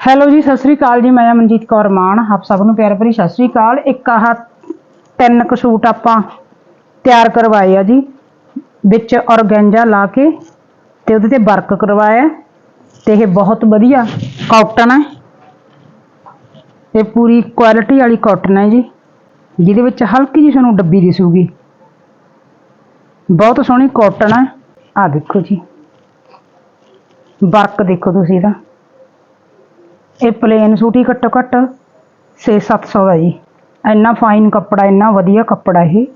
Hello ਜੀ, ਸਤਿ ਸ੍ਰੀ ਅਕਾਲ ਜੀ, ਮੈਂ ਮਨਜੀਤ ਕੌਰ ਮਾਨ। ਆਪ ਸਭ ਨੂੰ ਪਿਆਰ ਭਰੀ ਸਤਿ ਸ੍ਰੀ ਅਕਾਲ। ਇੱਕ ਆਹ ਤਿੰਨ ਕੁ ਸੂਟ ਆਪਾਂ ਤਿਆਰ ਕਰਵਾਏ ਆ ਜੀ। ਵਿੱਚ ਔਰਗੈਂਜਾ ਲਾ ਕੇ ਤੇ ਉਹਦੇ ਤੇ ਵਰਕ ਕਰਵਾਇਆ। ਤੇ ਇਹ ਬਹੁਤ ਵਧੀਆ ਕਾਟਨ ਹੈ ਇਹ ਪੂਰੀ ਕੁਆਲਿਟੀ ਵਾਲੀ ਕਾਟਨ ਹੈ ਜੀ। ਜਿਹਦੇ ਵਿੱਚ ਹਲਕੀ ਜਿਹੀ ਤੁਹਾਨੂੰ ਡੱਬੀ ਦਿਸੂਗੀ ਬਹੁਤ ਸੋਹਣੀ ਕਾਟਨ ਹੈ ਆ ਦੇਖੋ ਜੀ। ਵਰਕ ਦੇਖੋ ਤੁਸੀਂ ਇਹਦਾ। ਇਹ ਪਲੇਨ ਸੂਟ ਹੀ ਘੱਟੋ ਘੱਟ 6-700 ਦਾ ਜੀ। ਇੰਨਾ ਫਾਈਨ ਕੱਪੜਾ ਇੰਨਾ ਵਧੀਆ ਕੱਪੜਾ ਇਹ।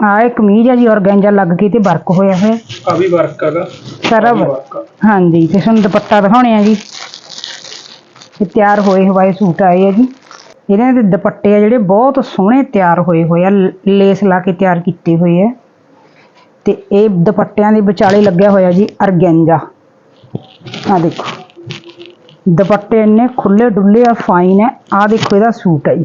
ਆ ਇਹ ਕਮੀਜ਼ ਹੈ ਜੀ ਔਰਗੈਂਜਾ ਲੱਗ ਕੇ ਤੇ ਵਰਕ ਹੋਇਆ ਹੋਇਆ। ਆ ਵੀ ਵਰਕ ਹੈਗਾ। ਸਾਰਾ ਵਰਕ। ਹਾਂਜੀ ਤੇ ਤੁਹਾਨੂੰ ਦੁਪੱਟਾ ਦਿਖਾਉਣੇ ਆ ਜੀ। ਇਹ ਤਿਆਰ ਹੋਏ ਹੋਏ ਸੂਟ ਆਏ ਆ ਜੀ। ਇਹਨਾਂ ਦੇ ਦੁਪੱਟੇ ਆ ਜਿਹੜੇ ਬਹੁਤ ਸੋਹਣੇ ਤਿਆਰ ਹੋਏ ਹੋਏ ਆ ਲੇਸ ਲਾ ਕੇ ਤਿਆਰ ਕੀਤੇ ਹੋਏ ਆ। ਤੇ ਇਹ ਦੁਪੱਟਿਆਂ ਦੇ ਵਿਚਾਲੇ ਲੱਗਿਆ ਹੋਇਆ ਜੀ ਅਰਗੈਂਜਾ ਆ ਦੇਖੋ। ਦੁਪੱਟੇ ਇੰਨੇ ਖੁੱਲੇ ਡੁੱਲੇ ਆ ਫਾਈਨ ਹੈ ਆ ਦੇਖੋ ਇਹਦਾ ਸੂਟ ਹੈ ਜੀ।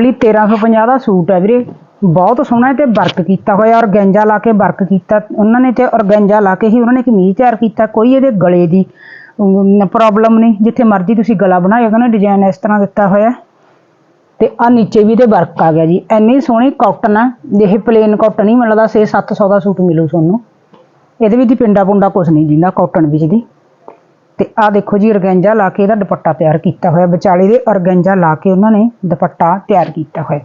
ਲਈ 1350 ਦਾ ਸੂਟ ਹੈ ਵੀਰੇ। ਬਹੁਤ ਸੋਹਣਾ ਤੇ ਵਰਕ ਕੀਤਾ ਹੋਇਆ, ਔਰਗੈਂਜਾ ਲਾ ਕੇ ਵਰਕ ਕੀਤਾ। ਉਹਨਾਂ ਨੇ ਤੇ ਔਰਗੈਂਜਾ ਲਾ ਕੇ ਹੀ ਉਹਨਾਂ ਨੇ ਕਮੀਜ਼ ਤਿਆਰ ਕੀਤਾ। ਕੋਈ ਇਹਦੇ ਗਲੇ ਦੀ ਪ੍ਰੋਬਲਮ ਨਹੀਂ। ਜਿੱਥੇ ਮਰਜ਼ੀ ਤੁਸੀਂ ਗਲਾ ਬਣਾਇਓਗਾ ਨਾ ਡਿਜ਼ਾਈਨ ਇਸ ਤਰ੍ਹਾਂ ਦਿੱਤਾ ਹੋਇਆ। ਤੇ ਆ ਨੀਚੇ ਵੀ ਤੇ ਵਰਕ ਆ ਗਿਆ ਜੀ। ਇੰਨੀ ਸੋਹਣੀ ਕਾਟਨ ਆ। ਇਹ ਪਲੇਨ ਕਾਟਨ ਹੀ ਮਿਲਦਾ। 6-700 ਦਾ ਸੂਟ ਮਿਲੂ ਤੁਹਾਨੂੰ। ਇਹਦੇ ਵਿੱਚ ਦੀ ਪਿੰਡਾ ਪੁੰਡਾ ਕੁਛ ਨਹੀਂ ਜਿੰਦਾ ਕਾਟਨ ਵਿੱਚ ਦੀ। ਤੇ ਆ ਦੇਖੋ ਜੀ ਔਰਗੈਂਜਾ ਲਾ ਕੇ ਇਹਦਾ ਦੁਪੱਟਾ ਤਿਆਰ ਕੀਤਾ ਹੋਇਆ। ਵਿਚਾਲੇ ਦੇ ਔਰਗੈਂਜਾ ਲਾ ਕੇ ਉਹਨਾਂ ਨੇ ਦੁਪੱਟਾ ਤਿਆਰ ਕੀਤਾ ਹੋਇਆ।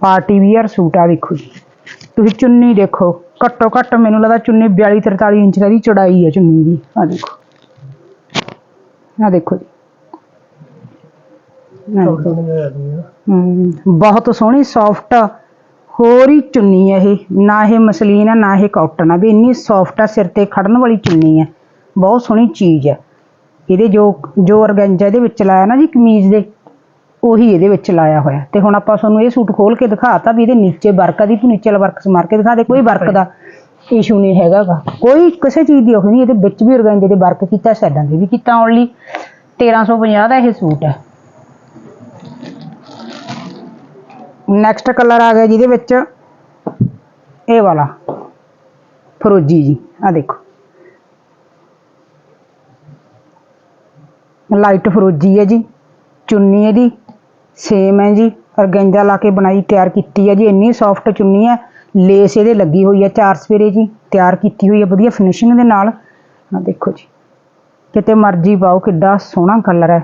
ਪਾਰਟੀ ਵੀਅਰ ਸੂਟ ਆ ਦੇਖੋ ਜੀ। ਤੁਸੀਂ ਚੁੰਨੀ ਦੇਖੋ ਘੱਟੋ ਘੱਟ ਮੈਨੂੰ ਲੱਗਦਾ ਚੁੰਨੀ 42 43 ਇੰਚ ਦਾ ਚੌੜਾਈ ਹੈ ਚੁੰਨੀ ਦੀ। ਆ ਦੇਖੋ। ਆ ਦੇਖੋ ਜੀ। ਬਹੁਤ ਸੋਹਣੀ ਸੌਫਟ ਹੋਰ ਹੀ ਚੁੰਨੀ ਹੈ ਇਹ। ਨਾ ਇਹ ਮਸਲੀਨ ਹੈ ਨਾ ਇਹ ਕਾਟਨ ਹੈ ਵੀ ਇੰਨੀ ਸੌਫਟ ਹੈ ਸਿਰ ਤੇ ਖੜਨ ਵਾਲੀ ਚੁੰਨੀ ਹੈ ਬਹੁਤ ਸੋਹਣੀ ਚੀਜ਼ ਹੈ ਇਹਦੇ ਜੋ ਜੋ ਔਰਗੈਂਜਾ ਇਹਦੇ ਵਿੱਚ ਲਾਇਆ ਨਾ ਜੀ, ਕਮੀਜ਼ ਦੇ, ਉਹੀ ਇਹਦੇ ਵਿੱਚ ਲਾਇਆ ਹੋਇਆ। ਤੇ ਹੁਣ ਆਪਾਂ ਤੁਹਾਨੂੰ ਇਹ ਸੂਟ ਖੋਲ ਕੇ ਦਿਖਾਤਾ ਵੀ ਇਹਦੇ ਨੀਚੇ ਵਰਕ ਆ ਦੀ ਤੂੰ ਨੀਚੇ ਵਾਲਾ ਵਰਕ ਮਾਰ ਕੇ ਦਿਖਾ ਦੇ, ਕੋਈ ਵਰਕ ਦਾ ਇਸ਼ੂ ਨਹੀਂ ਹੈਗਾ ਗਾ। ਕੋਈ ਕਿਸੇ ਚੀਜ਼ ਦੀ ਉਹ ਨਹੀਂ, ਇਹਦੇ ਵਿੱਚ ਵੀ ਔਰਗੈਂਜੇ ਦੇ ਵਰਕ ਕੀਤਾ, ਸਾਈਡਾਂ ਤੇ ਵੀ ਕੀਤਾ ਓਨਲੀ 1350 ਦਾ ਇਹ ਸੂਟ ਹੈ। ਨੈਕਸਟ ਕਲਰ ਆ ਗਿਆ ਜਿਹਦੇ ਵਿੱਚ, ਇਹ ਵਾਲਾ। ਫਰੋਜੀ ਜੀ ਆ ਦੇਖੋ। ਲਾਈਟ ਫਰੋਜੀ ਹੈ ਜੀ, ਚੁੰਨੀ ਇਹਦੀ ਸੇਮ ਹੈ ਜੀ ਔਰਗੈਂਜਾ ਲਾ ਕੇ ਬਣਾਈ, ਤਿਆਰ ਕੀਤੀ ਹੈ ਜੀ, ਇੰਨੀ ਸੌਫਟ ਚੁੰਨੀ ਹੈ ਲੇਸ ਇਹਦੇ ਲੱਗੀ ਹੋਈ ਹੈ ਚਾਰ ਸਵੇਰੇ ਜੀ, ਤਿਆਰ ਕੀਤੀ ਹੋਈ ਹੈ, ਵਧੀਆ ਫਿਨਿਸ਼ਿੰਗ ਦੇ ਨਾਲ। ਆ ਦੇਖੋ ਜੀ, ਕਿਤੇ ਮਰਜ਼ੀ ਪਾਓ, ਕਿੱਡਾ ਸੋਹਣਾ ਕਲਰ ਹੈ।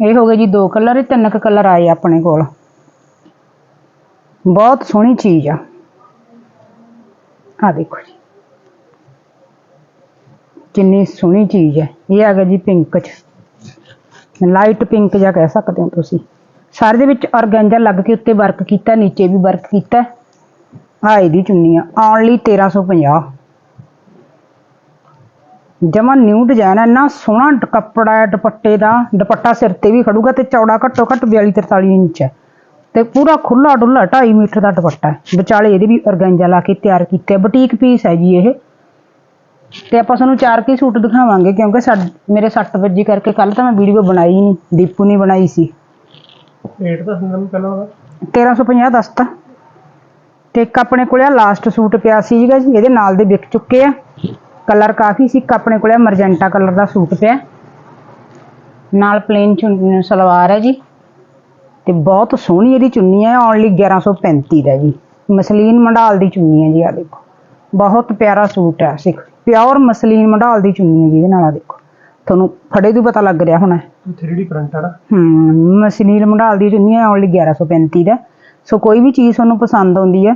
ਇਹ ਹੋ ਗਏ ਜੀ ਦੋ ਕਲਰ ਇਹ ਤਿੰਨ ਕੁ ਕਲਰ ਆਏ ਆਪਣੇ ਕੋਲ। ਬਹੁਤ ਸੋਹਣੀ ਚੀਜ਼ ਆ। ਆ ਦੇਖੋ ਜੀ। ਕਿੰਨੀ ਸੋਹਣੀ ਚੀਜ਼ ਹੈ। ਇਹ ਆ ਗਿਆ ਜੀ ਪਿੰਕ ਚ। ਲਾਈਟ ਪਿੰਕ ਜਾਂ ਕਹਿ ਸਕਦੇ ਹੋ ਤੁਸੀਂ। ਸਾਰੇ ਦੇ ਵਿੱਚ ਔਰਗੈਂਜਾ ਲੱਗ ਕੇ ਉੱਤੇ ਵਰਕ ਕੀਤਾ, ਨੀਚੇ ਵੀ ਵਰਕ ਕੀਤਾ। ਆ ਇਹਦੀ ਚੁੰਨੀ ਆ ਓਨਲੀ 1350 ਜਮਾ ਨਿਊ ਡਿਜ਼ਾਈਨ ਹੈ ਇੰਨਾ ਸੋਹਣਾ ਕੱਪੜਾ ਹੈ, ਦੁਪੱਟੇ ਦਾ। ਦੁਪੱਟਾ ਸਿਰ ਤੇ ਵੀ ਖੜੂਗਾ ਤੇ ਚੌੜਾ ਘੱਟੋ ਘੱਟ 42 43 ਇੰਚ ਹੈ। ਤੇ ਪੂਰਾ ਖੁੱਲਾ ਡੁੱਲਾ 2.5 ਮੀਟਰ ਦਾ ਦੁਪੱਟਾ ਹੈ। ਵਿਚਾਲੇ ਇਹਦੇ ਵੀ ਔਰਗੈਂਜਾ ਲਾ ਕੇ ਤਿਆਰ ਕੀਤਾ ਆ। ਬੁਟੀਕ ਪੀਸ ਹੈ ਜੀ ਇਹ। ਤੇ ਆਪਾਂ ਤੁਹਾਨੂੰ ਚਾਰ ਕੇ ਸੂਟ ਦਿਖਾਵਾਂਗੇ ਕਿਉਂਕਿ ਸਾਡ- ਮੇਰੇ 6 ਵਜੇ ਕਰਕੇ ਕੱਲ ਤਾਂ ਮੈਂ ਵੀਡੀਓ ਬਣਾਈ ਨਹੀਂ ਦੀਪੂ ਨੇ ਬਣਾਈ ਸੀ। ਰੇਟ ਤਾਂ ਹੁੰਦਾ ਮੈਂ ਪਹਿਲਾਂ ਉਹਦਾ। 1350 ਦੱਸਤਾ ਤੇ। ਇੱਕ ਆਪਣੇ ਕੋਲੇ ਆ ਲਾਸਟ ਸੂਟ ਪਿਆ ਸੀ ਜੀਗਾ ਜੀ ਇਹਦੇ ਨਾਲ ਦੇ ਵਿਕ ਚੁੱਕੇ ਆ। ਕਲਰ ਕਾਫੀ ਸੀ ਇੱਕ ਆਪਣੇ ਕੋਲੇ ਮਰਜੈਂਟਾ ਕਲਰ ਦਾ ਸੂਟ ਪਿਆ। ਨਾਲ ਪਲੇਨ ਚੁੰਨੀ ਸਲਵਾਰ ਹੈ ਜੀ। ਤੇ ਬਹੁਤ ਸੋਹਣੀ ਇਹਦੀ ਚੁੰਨੀ ਹੈ ਓਨਲੀ 1135 ਦਾ ਜੀ। ਮਸਲੀਨ ਮੰਡਾਲ ਦੀ ਚੁੰਨੀ ਹੈ ਜੀ ਆ ਦੇਖੋ। ਬਹੁਤ ਪਿਆਰਾ ਸੂਟ ਹੈ ਸਿੱਖ। ਪਿਓਰ ਮਸਲੀਨ ਮੰਡਾਲ ਦੀ ਚੁੰਨੀ ਹੈ ਜਿਹਦੇ ਨਾਲ ਆ ਦੇਖੋ। ਤੁਹਾਨੂੰ ਫੜੇ ਤੋਂ ਪਤਾ ਲੱਗ ਰਿਹਾ ਹੋਣਾ। 3D ਪ੍ਰਿੰਟ ਆ ਨਾ। ਹਮ ਮਸ਼ੀਨੀਰ ਮੰਡਾਲ ਦੀ ਚੁੰਨੀ ਹੈ ਓਨਲੀ 1135 ਦਾ। ਸੋ ਕੋਈ ਵੀ ਚੀਜ਼ ਤੁਹਾਨੂੰ ਪਸੰਦ ਆਉਂਦੀ ਹੈ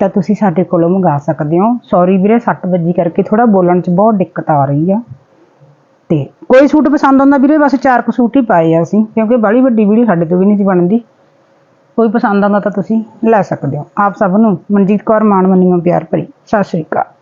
ਤਾਂ ਤੁਸੀਂ ਸਾਡੇ ਕੋਲੋਂ ਮੰਗਾ ਸਕਦੇ ਹੋ। ਸੌਰੀ ਵੀਰੇ 6 ਵਜੇ ਕਰਕੇ ਥੋੜਾ ਬੋਲਣ 'ਚ ਬਹੁਤ ਦਿੱਕਤ ਆ ਰਹੀ ਆ। ਤੇ ਕੋਈ ਸੂਟ ਪਸੰਦ ਆਉਂਦਾ ਵੀਰੇ ਬਸ ਚਾਰ ਕੁ ਸੂਟ ਹੀ ਪਾਏ ਆ ਅਸੀਂ ਕਿਉਂਕਿ ਬਾਹਲੀ ਵੱਡੀ ਵੀਡੀਓ ਸਾਡੇ ਤੋਂ ਵੀ ਨਹੀਂ ਸੀ ਬਣਦੀ। ਕੋਈ ਪਸੰਦ ਆਉਂਦਾ ਤਾਂ ਤੁਸੀਂ ਲੈ ਸਕਦੇ ਹੋ। ਆਪ ਸਭ ਨੂੰ ਮਨਜੀਤ ਕੌਰ ਮਾਨ ਮੰਨੀਓ ਪਿਆਰ ਭਰੀ। ਸਤਿ ਸ਼੍ਰੀ ਅਕਾਲ।